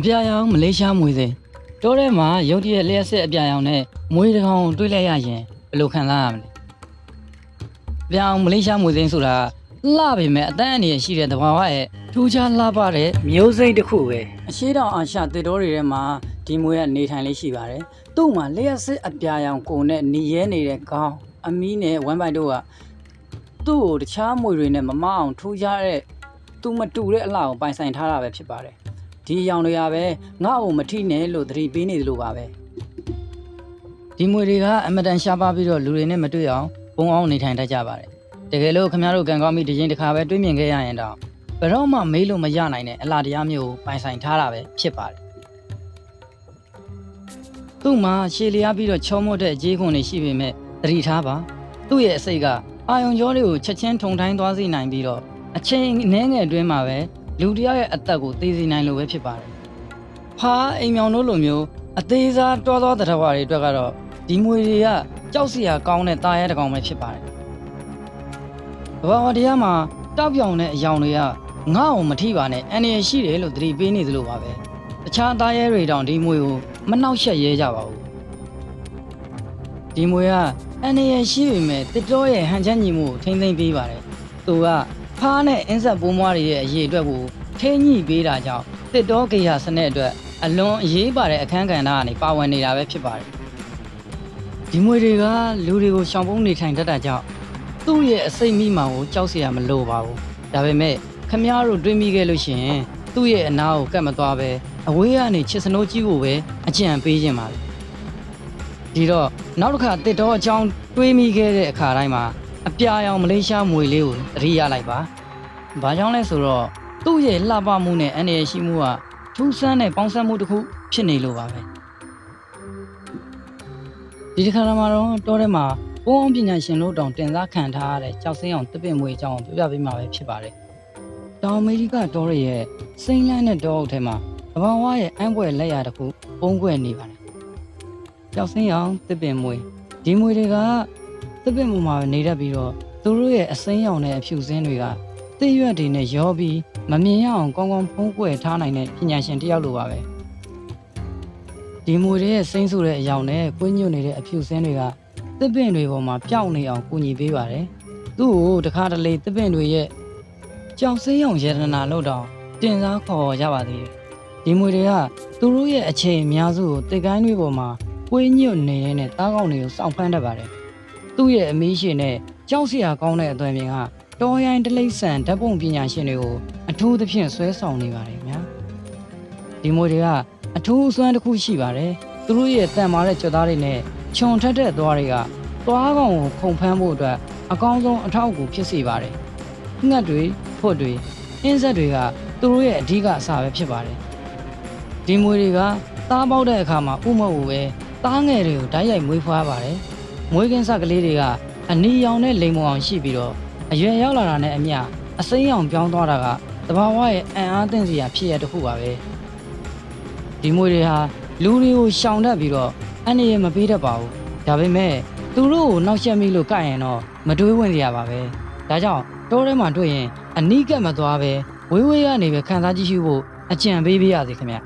အပြာရောင်မလေးရှားမွေစိန်တိုးထဲမှာရုတ်တရက်လျှက်စစ်အပြာရောင်နဲ့မွေတစ်ကောင်တွေးလိုက်ရရင်ဘယ်လိုခံစားရမလဲအပြာရောင်မလေးရှားမွေစိန်ဆိုတာလှပေမဲ့အတန်းအနေနဲ့ရှိတဲ့သဘာဝရဲ့ထူးခြားလှပတဲ့မျိုးစိတ်တစ်ခုပဲအရှိတောင်အာရှတစ်တော်တွေထဲမှာဒီမွေကနေထိုင်လေးရှိပါတယ်သူ့မှာလျှက်စစ်အပြာရောင်ကိုနဲ့หนีရဲနေတဲ့ခေါင်းအမီးနဲ့ဝမ်ပိုင်တို့ကသူ့ကိုတခြားမွေတွေနဲ့မမအောင်ထူးခြားတဲ့သူမတူတဲ့အလှကိုပိုင်ဆိုင်ထားတာပဲဖြစ်ပါတယ် ဒီအရောင်တွေကပဲငါ့ကိုမထိနဲ့လို့သတိပေးနေသလိုပါပဲဒီမွေတွေကအမတန်ရှားပါပြီးတော့လူတွေနဲ့မတွေ့အောင်ဘုံအောင်နေထိုင်တတ်ကြပါတယ်တကယ်လို့ခင်ဗျားတို့ကံကောင်းပြီးတစ်ချိန်တစ်ခါပဲတွေ့မြင်ခဲ့ရရင်တော့ဘယ်တော့မှမေးလို့မရနိုင်တဲ့အလားတရားမျိုးကိုပိုင်ဆိုင်ထားတာပဲဖြစ်ပါတယ်သူ့မှာရှည်လျားပြီးတော့ချောမော့တဲ့အခြေခွန်တွေရှိပေမဲ့သတိထားပါသူ့ရဲ့အစိတ်ကအာယုံကြောတွေကိုချက်ချင်းထုံထိုင်းသွားစေနိုင်ပြီးတော့အချိန်နည်းငယ်အတွင်းမှာပဲ လူတယောက်ရဲ့အသက်ကိုသိစေနိုင်လို့ပဲဖြစ်ပါတယ်။ဟာအိမ်မြောင်တို့လိုမျိုးအသေးစားတွားသွားတဲ့တစ်ခါတွေအတွက်ကတော့ဒီငွေတွေကကြောက်စရာကောင်းတဲ့တာရဲတကောင်ပဲဖြစ်ပါတယ်။ဘာဝတရားမှာတောက်ပြောင်တဲ့အယောင်တွေကငါ့အောင်မထိပါနဲ့အန္တရာယ်ရှိတယ်လို့သတိပေးနေသလိုပါပဲ။တခြားတာရဲတွေတောင်ဒီငွေကိုမနှောက်ယှက်ရဲကြပါဘူး။ဒီငွေကအန္တရာယ်ရှိပေမဲ့တတော်ရဲ့ဟန်ချမ်းညီမှုကိုထိမ့်သိမ့်ပေးပါတယ်။သူက ဖားနဲ့အင်းဆက်ပိုးမွားတွေရဲ့အရေးအတွက်ကိုခင်းညှိပေးတာကြောင့်တစ်တော်ဂေဟာစနစ်အတွက်အလွန်အရေးပါတဲ့အခန်းကဏ္ဍကနေပါဝင်နေတာပဲဖြစ်ပါတယ်။ဒီမွေတွေကလူတွေကိုရှောင်ပုန်းနေထိုင်တတ်တာကြောင့်သူ့ရဲ့အစိတ်မိမာကိုကြောက်စရာမလိုပါဘူး။ဒါပေမဲ့ခမည်းတော်တွေးမိခဲ့လို့ရှိရင်သူ့ရဲ့အနာကိုကတ်မသွားပဲအဝေးကနေချစ်စနိုးကြီးကိုပဲအကြံပေးခြင်းပါလေ။ဒီတော့နောက်တစ်ခါတစ်တော်အကြောင်းတွေးမိခဲ့တဲ့အခါတိုင်းမှာ အပြာရောင်မလေးရှားမွေလေးကိုသတိရလိုက်ပါ။ဘာကြောင့်လဲဆိုတော့သူ့ရဲ့လှပမှုနဲ့အန္တရာယ်ရှိမှုကထူးဆန်းတဲ့ပေါင်းစပ်မှုတစ်ခုဖြစ်နေလို့ပါပဲ။ဒီတစ်ခါမှာတော့တောထဲမှာဘုံအောင်ပညာရှင်လို့တောင်တင်စားခံထားရတဲ့ကြောက်စင်းအောင်တစ်ပင်မွေအကြောင်းကိုပြောပြပေးမှာပဲဖြစ်ပါတယ်။တောင်အမေရိကတောရဲ့ရဲ့စိမ့်လန်းတဲ့တောအုပ်ထဲမှာသဘာဝရဲ့အံပွဲလက်ရာတစ်ခုပုံကွယ်နေပါတယ်။ကြောက်စင်းအောင်တစ်ပင်မွေဒီမွေတွေက သစ်ပင်ပေါ်မှာနေတတ်ပြီးတော့သူတို့ရဲ့အစိမ်းရောင်တဲ့အဖြူစင်းတွေကသစ်ရွက်တွေနဲ့ရောပြီးမမြင်ရအောင်ကောင်းကောင်းဖုံးကွယ်ထားနိုင်တဲ့ပညာရှင်တစ်ယောက်လိုပါပဲဒီမွေတွေရဲ့စိမ့်ဆူတဲ့အယောင်နဲ့ကွင်းညွတ်နေတဲ့အဖြူစင်းတွေကသစ်ပင်တွေပေါ်မှာပျောက်နေအောင်ကူညီပေးပါတယ်သူ့ကိုတခါတလေသစ်ပင်တွေရဲ့ကြောင်စင်းရောင်ရတနာလို့တောင်တင်စားခေါ်ရပါသေးတယ်ဒီမွေတွေကသူတို့ရဲ့အချိန်အများစုကိုတစ်ကိုင်းတွေပေါ်မှာကွင်းညွတ်နေရတဲ့တားကောင်းတွေကိုစောင့်ဖမ်းတတ်ပါတယ် သူ့ရဲ့အမီးရှင်နဲ့ကြောက်စရာကောင်းတဲ့အသွင်ပြင်ကတော်ရိုင်းတလိမ့်ဆန်ဓာတ်ပုံပညာရှင်တွေကိုအထူးသဖြင့်ဆွဲဆောင်နေပါတယ်ဗျာဒီမိုတွေကအထူးအစွမ်းတစ်ခုရှိပါတယ်သူတို့ရဲ့တန်မာတဲ့ကြွသားတွေနဲ့ခြုံထက်တဲ့သွားတွေကသွားကောင်ကိုခုန်ဖမ်းဖို့အတွက်အကောင်းဆုံးအထောက်အကူဖြစ်စေပါတယ်ငှက်တွေဖွတ်တွေအင်းဆက်တွေကသူတို့ရဲ့အဓိကအစာပဲဖြစ်ပါတယ်ဒီမွေတွေကသားပေါက်တဲ့အခါမှာဥမဟုတ်ဘူးပဲသားငယ်တွေကိုဓာတ်ရိုက်မွေးဖွားပါတယ် မွေးကင်းစကလေးတွေကအနီရောင်နဲ့လိမ်မုံအောင်ရှိပြီးတော့အရွယ်ရောက်လာတာနဲ့အမျှအစိမ်းရောင်ပြောင်းသွားတာကတဘာဝရဲ့အံ့အားသင့်စရာဖြစ်ရတစ်ခုပါပဲဒီမွေတွေဟာလူတွေကိုရှောင်တတ်ပြီးတော့အန္တရာယ်မပေးတတ်ပါဘူးဒါပေမဲ့သူတို့ကိုနှောက်ယှက်မိလို့ကတ်ရင်တော့မတွေးဝင်စရာပါပဲဒါကြောင့်တောထဲမှာတွေ့ရင်အနီးကပ်မသွားပဲဝေးဝေးကနေပဲခံစားကြည့်ရှုဖို့အကြံပေးပေးရစီခင်ဗျ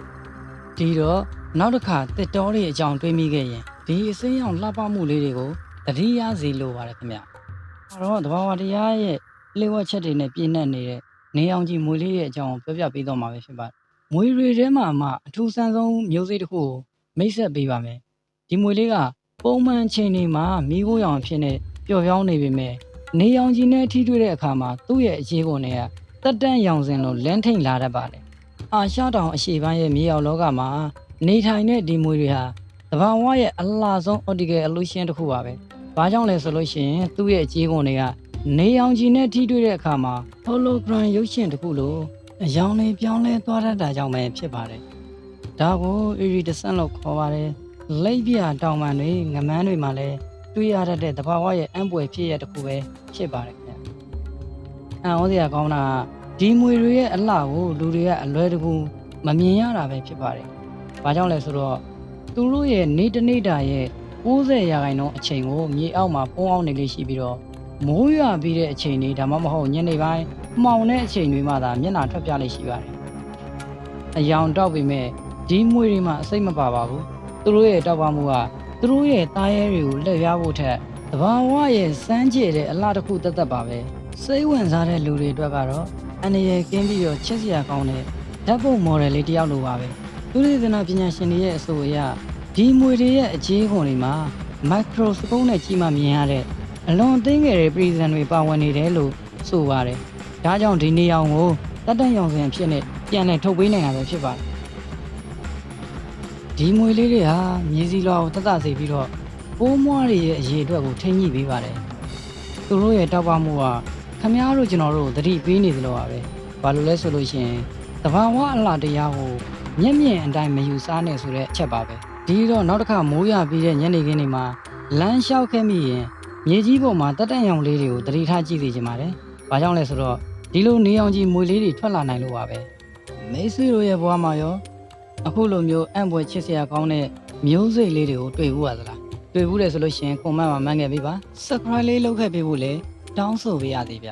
ဒီတော့နောက်တစ်ခါတစ်တောတွေအကြောင်းတွေးမိခဲ့ရင် ဒီအစိမ်းရောင်လှပမှုလေးတွေကိုတတိယစီလိုပါတယ်ခင်ဗျ။အဲတော့သဘာဝတရားရဲ့လျှို့ဝှက်ချက်တွေနဲ့ပြည့်နှက်နေတဲ့နေအောင်ကြီးမွေလေးရဲ့အကြောင်းကိုပြောပြပေးတော့မှာပဲဖြစ်ပါတယ်။မွေတွေထဲမှာမှအထူးဆန်းဆုံးမျိုးစိတ်တစ်ခုကိုမိတ်ဆက်ပေးပါမယ်။ဒီမွေလေးကပုံမှန်ချိန်တွေမှာမိခိုးရောင်အဖြစ်နဲ့ပျော်ပြောင်းနေပေမဲ့နေအောင်ကြီးနဲ့ထိတွေ့တဲ့အခါမှာသူ့ရဲ့အခြေကုန်တွေကတက်တန့်ရောင်စင်လိုလန်းထိန်လာတတ်ပါတယ်။အာရှတောင်အရှေ့ပိုင်းရဲ့မြေအောင်လောကမှာနေထိုင်တဲ့ဒီမွေတွေဟာ တဘာဝရဲ့အလှဆုံး optical illusion တစ်ခုပါပဲ။ဘာကြောင့်လဲဆိုလို့ရှိရင်သူ့ရဲ့အခြေကုန်တွေကနေအောင်ကြီးနဲ့ထိတွေ့တဲ့အခါမှာ hologram ရုပ်ရှင်တစ်ခုလိုအယောင်လေးပြောင်းလဲသွားတတ်တာကြောင့်ပဲဖြစ်ပါတယ်။ဒါကို iridescent လို့ခေါ်ပါတယ်။လိပ်ပြတောင်ပန်တွေငမန်းတွေမှာလည်းတွေ့ရတတ်တဲ့တဘာဝရဲ့အံပွေဖြစ်ရတစ်ခုပဲဖြစ်ပါတယ်ခင်ဗျ။အံ့ဩစရာကောင်းတာကဒီမွေတွေရဲ့အလှကိုလူတွေကအလွဲတကူမမြင်ရတာပဲဖြစ်ပါတယ်။ဘာကြောင့်လဲဆိုတော့ သူတို့ရဲ့နေတနေ့တာရဲ့90ရာခိုင်နှုန်းအချိန်ကိုမြေအောက်မှာပုံအောင်နေလေးရှိပြီးတော့မိုးရွာပြီးတဲ့အချိန်တွေဒါမှမဟုတ်ညနေပိုင်းမှောင်တဲ့အချိန်တွေမှသာမျက်နှာထွက်ပြလေးရှိပါတယ်အယောင်တောက်ပေမဲ့ဒီမွေတွေမှာအစိတ်မပါပါဘူးသူတို့ရဲ့တောက်ပမှုကသူတို့ရဲ့သားရဲတွေကိုလက်ရဖို့ထက်တဘာဝရဲ့စမ်းကြည့်တဲ့အလားတစ်ခုသက်သက်ပါပဲစိတ်ဝင်စားတဲ့လူတွေအတွက်ကတော့အနေရကင်းပြီးတော့ချစ်စရာကောင်းတဲ့ဓာတ်ပုံမော်ဒယ်လေးတစ်ယောက်လိုပါပဲ သူတွေသနာပညာရှင်တွေရဲ့အဆိုအရဒီမွေတွေရဲ့အခြေခွန်တွေမှာမိုက်ခရိုစကိုပနဲ့ကြီးမှမြင်ရတဲ့အလွန်သိငယ်တဲ့ပရိဇန်တွေပါဝင်နေတယ်လို့ဆိုပါတယ်ဒါကြောင့်ဒီနေအောင်ကိုတတ်တတ်ရောင်စင်ဖြစ်နေပြန်လည်ထုတ်ပေးနိုင်တာပဲဖြစ်ပါတယ်ဒီမွေလေးတွေဟာမြေစီလွာကိုတတ်တတ်စေပြီးတော့ပိုးမွားတွေရဲ့အရေးအတွက်ကိုထိမ့်ညှိပေးပါတယ်သူတို့ရဲ့တောက်ပမှုကခမားတို့ကျွန်တော်တို့သတိပေးနေသလိုပါပဲဘာလို့လဲဆိုလို့ရှိရင်တဘာဝအလားတရားကို မျက်မြင်အတိုင်းမယူစားနဲ့ဆိုတဲ့အချက်ပါပဲဒီတော့နောက်တစ်ခါမိုးရပြီးတဲ့ညနေခင်းတွေမှာလမ်းလျှောက်ခဲ့မိရင်မြေကြီးပေါ်မှာတက်တက်ရောင်လေးတွေကိုသတိထားကြည့်စေချင်ပါတယ်ဘာကြောင့်လဲဆိုတော့ဒီလိုနေအောင်ကြီးမွေလေးတွေထွက်လာနိုင်လို့ပါပဲမိတ်ဆွေတို့ရဲ့ဘဝမှာရောအခုလိုမျိုးအံ့ဖွယ်ချစ်စရာကောင်းတဲ့မျိုးစိတ်လေးတွေကိုတွေ့ဘူးရသလားတွေ့ဘူးတယ်ဆိုလို့ရှိရင်ကွန်မန့်မှာမှန်းခဲ့ပေးပါ subscribe လေးလုပ်ခဲ့ပေးဖို့လည်းတောင်းဆိုပေးရသေးဗျ